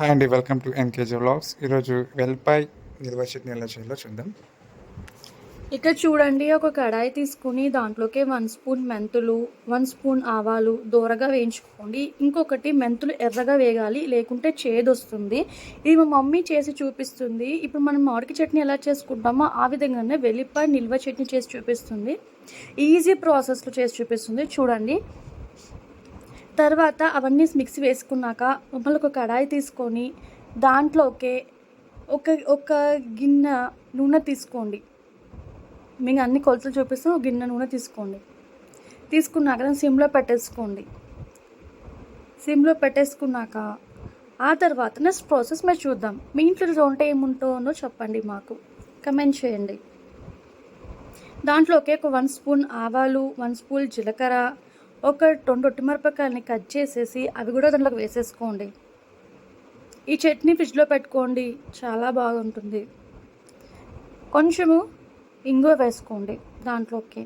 Hi అండి welcome to NKG vlogs ఈరోజు వెల్పాయ్ నిల్వ చట్నీ ఎలా చేయాలో చూద్దాం. ఇక్కడ చూడండి ఒక కడాయి తీసుకుని దాంట్లోకి వన్ స్పూన్ మెంతులు వన్ స్పూన్ ఆవాలు దూరగా వేయించుకోండి. ఇంకొకటి మెంతులు ఎర్రగా వేగాలి లేకుంటే చేదు వస్తుంది ఇది మా మమ్మీ చేసి చూపిస్తుంది. ఇప్పుడు మనం మామిడికి చట్నీ ఎలా చేసుకుంటామో ఆ విధంగానే వెల్లిపాయ నిల్వ చట్నీ చేసి చూపిస్తుంది. ఈజీ ప్రాసెస్లో చేసి చూపిస్తుంది. చూడండి. తర్వాత అవన్నీ మిక్సీ వేసుకున్నాక మమ్మల్ని ఒక కడాయి తీసుకొని దాంట్లోకే ఒక ఒక గిన్నె నూనె తీసుకోండి. మీకు అన్ని కొలతలు చూపిస్తాం ఒక గిన్నె నూనె తీసుకోండి. తీసుకున్నాక సిమ్లో పెట్టేసుకోండి. సిమ్లో పెట్టేసుకున్నాక ఆ తర్వాత నెక్స్ట్ ప్రాసెస్ మేము చూద్దాం. మీ ఇంట్లో వంట ఏముంటుందో చెప్పండి మాకు. కమెంట్ చేయండి. దాంట్లోకి ఒక వన్ స్పూన్ ఆవాలు వన్ స్పూన్ జీలకర్ర ఒక రెండు ఒట్టిమిరపకాయలని కట్ చేసేసి అవి కూడా దాంట్లోకి వేసేసుకోండి. ఈ చట్నీ ఫ్రిడ్జ్లో పెట్టుకోండి చాలా బాగుంటుంది. కొంచెము ఇంగువ వేసుకోండి దాంట్లోకి.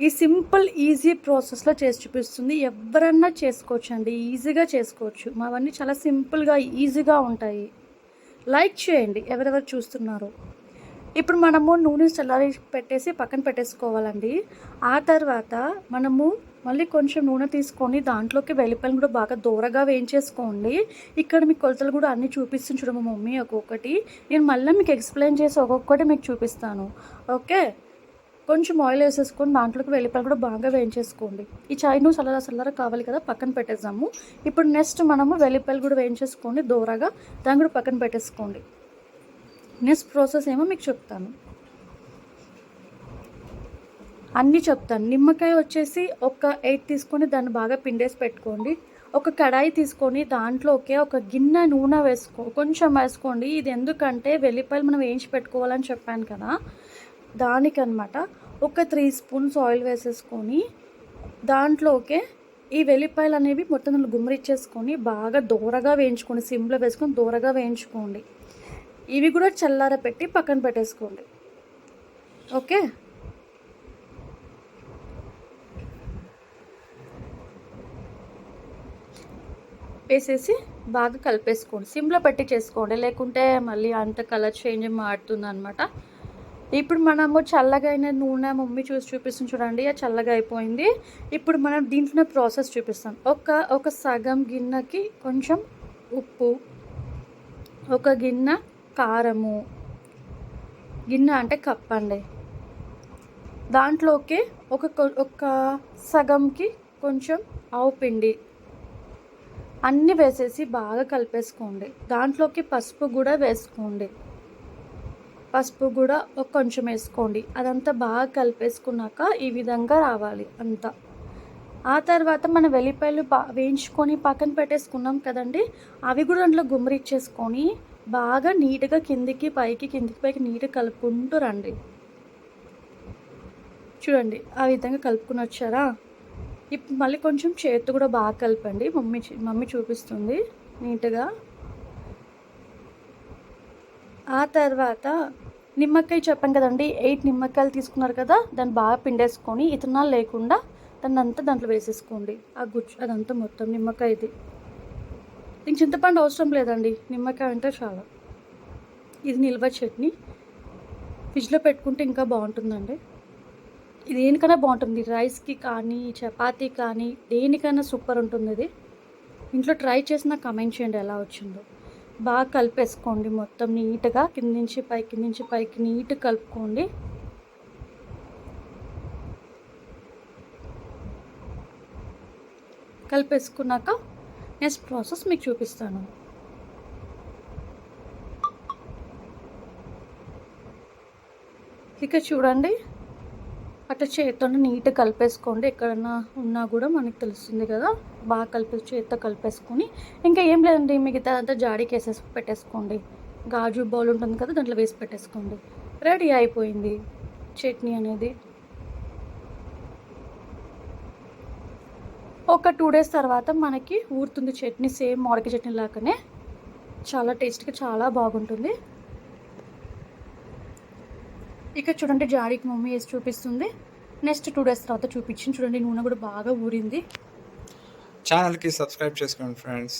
ఈ సింపుల్ ఈజీ ప్రాసెస్లో చేసి చూపిస్తుంది. ఎవరన్నా చేసుకోవచ్చు అండి ఈజీగా చేసుకోవచ్చు. మావన్నీ చాలా సింపుల్గా ఈజీగా ఉంటాయి. లైక్ చేయండి ఎవరెవరు చూస్తున్నారో. ఇప్పుడు మనము నూనె చల్లారి పెట్టేసి పక్కన పెట్టేసుకోవాలండి. ఆ తర్వాత మనము మళ్ళీ కొంచెం నూనె తీసుకొని దాంట్లోకి వెల్లిపాయలు కూడా బాగా దూరగా వేయించేసుకోండి. ఇక్కడ మీకు కొలతలు కూడా అన్నీ చూపిస్తుంది చూడ మా మమ్మీ ఒక్కొక్కటి. నేను మళ్ళీ మీకు ఎక్స్ప్లెయిన్ చేసి ఒక్కొక్కటి మీకు చూపిస్తాను. ఓకే? కొంచెం ఆయిల్ వేసేసుకొని దాంట్లోకి వెల్లిపాయలు కూడా బాగా వేయించేసుకోండి. ఈ చాయ్ నువ్వు చల్లర చల్లర కావాలి కదా పక్కన పెట్టేద్దాము. ఇప్పుడు నెక్స్ట్ మనము వెల్లిపాయలు కూడా వేయించేసుకోండి దూరగా. దాన్ని కూడా పక్కన పెట్టేసుకోండి. నెక్స్ట్ ప్రాసెస్ ఏమో మీకు చెప్తాను అన్నీ చెప్తాను నిమ్మకాయ వచ్చేసి ఒక ఎయిట్ తీసుకొని దాన్ని బాగా పిండేసి పెట్టుకోండి ఒక కడాయి తీసుకొని దాంట్లోకే ఒక గిన్నె నూనె వేసుకో కొంచెం వేసుకోండి ఇది ఎందుకంటే వెల్లిపాయలు మనం వేయించి పెట్టుకోవాలని చెప్పాను కదా దానికనమాట ఒక త్రీ స్పూన్స్ ఆయిల్ వేసేసుకొని దాంట్లోకే ఈ వెల్లిపాయలు అనేవి మొత్తం గుమ్మరిచ్చేసుకొని బాగా దూరగా వేయించుకోండి సిమ్లో వేసుకొని దూరగా వేయించుకోండి ఇవి కూడా చల్లార పెట్టి పక్కన పెట్టేసుకోండి. ఓకే? వేసేసి బాగా కలిపేసుకోండి. సిమ్లో పెట్టి చేసుకోండి. లేకుంటే మళ్ళీ అంత కలర్ చేంజ్ మారుతుంది అనమాట ఇప్పుడు మనము చల్లగా అయిన నూనె మమ్మీ చూసి చూపిస్తుంది చూడండి. అది చల్లగా అయిపోయింది. ఇప్పుడు మనం దీంట్లోనే ప్రాసెస్ చూపిస్తాం. ఒక ఒక సగం గిన్నెకి కొంచెం ఉప్పు ఒక గిన్నె కారము గిన్నె అంటే కప్ అండి. దాంట్లోకి ఒక ఒక సగంకి కొంచెం ఆవు పిండి అన్నీ వేసేసి బాగా కలిపేసుకోండి. దాంట్లోకి పసుపు కూడా వేసుకోండి. పసుపు కూడా ఒక కొంచెం వేసుకోండి. అదంతా బాగా కలిపేసుకున్నాక ఈ విధంగా రావాలి అంతా. ఆ తర్వాత మన వెల్లిపాయలు బా వేయించుకొని పక్కన పెట్టేసుకున్నాం కదండి అవి కూడా అందులో గుమ్మరిచ్చేసుకొని బాగా నీట్గా కిందికి పైకి కిందికి పైకి నీట్గా కలుపుకుంటూ రండి. చూడండి ఆ విధంగా కలుపుకుని వచ్చారా? ఇప్పుడు మళ్ళీ కొంచెం చేతి కూడా బాగా కలపండి. మమ్మీ మమ్మీ చూపిస్తుంది నీట్గా. ఆ తర్వాత నిమ్మకాయ చెప్పాను కదండి ఎయిట్ నిమ్మకాయలు తీసుకున్నారు కదా దాన్ని బాగా పిండేసుకొని ఇతనాలు లేకుండా దాన్ని అంతా దాంట్లో వేసేసుకోండి. ఆ గుజ్జు అదంతా మొత్తం నిమ్మకాయది. దీనికి చింతపండు అవసరం లేదండి. నిమ్మకాయ అంటే చాలా. ఇది నిల్వ చట్నీ. ఫ్రిడ్జ్లో పెట్టుకుంటే ఇంకా బాగుంటుందండి. ఇది దేనికైనా బాగుంటుంది. రైస్కి కానీ చపాతీ కానీ దేనికైనా సూపర్ ఉంటుంది ఇది. ఇంట్లో ట్రై చేసిన కమెంట్ చేయండి ఎలా వచ్చిందో. బాగా కలిపేసుకోండి మొత్తం నీట్గా. కింద నుంచి పైకి నుంచి పైకి నీట్గా కలుపుకోండి. కలిపేసుకున్నాక నెక్స్ట్ ప్రాసెస్ మీకు చూపిస్తాను ఇక చూడండి. అట్లా చేతితో నీట్గా కలిపేసుకోండి. ఎక్కడన్నా ఉన్నా కూడా మనకు తెలుస్తుంది కదా. బాగా కలిపి చేతితో కలిపేసుకొని. ఇంకా ఏం లేదండి మిగతా అంతా జాడీకి వేసేసి పెట్టేసుకోండి. గాజు బౌల్ ఉంటుంది కదా దాంట్లో వేసి పెట్టేసుకోండి. రెడీ అయిపోయింది. చట్నీ అనేది. ఒక టూ డేస్ తర్వాత మనకి ఊరుతుంది చట్నీ సేమ్ మామిడికాయ చట్నీ లాగానే. చాలా టేస్ట్గా చాలా బాగుంటుంది. ఇక చూడండి జాడీకి మమ్మీ వేసి చూపిస్తుంది. నెక్స్ట్ టూ డేస్ తర్వాత చూపించింది. చూడండి నూనె కూడా బాగా ఊరింది. ఛానల్కి సబ్స్క్రైబ్ చేసుకోండి ఫ్రెండ్స్.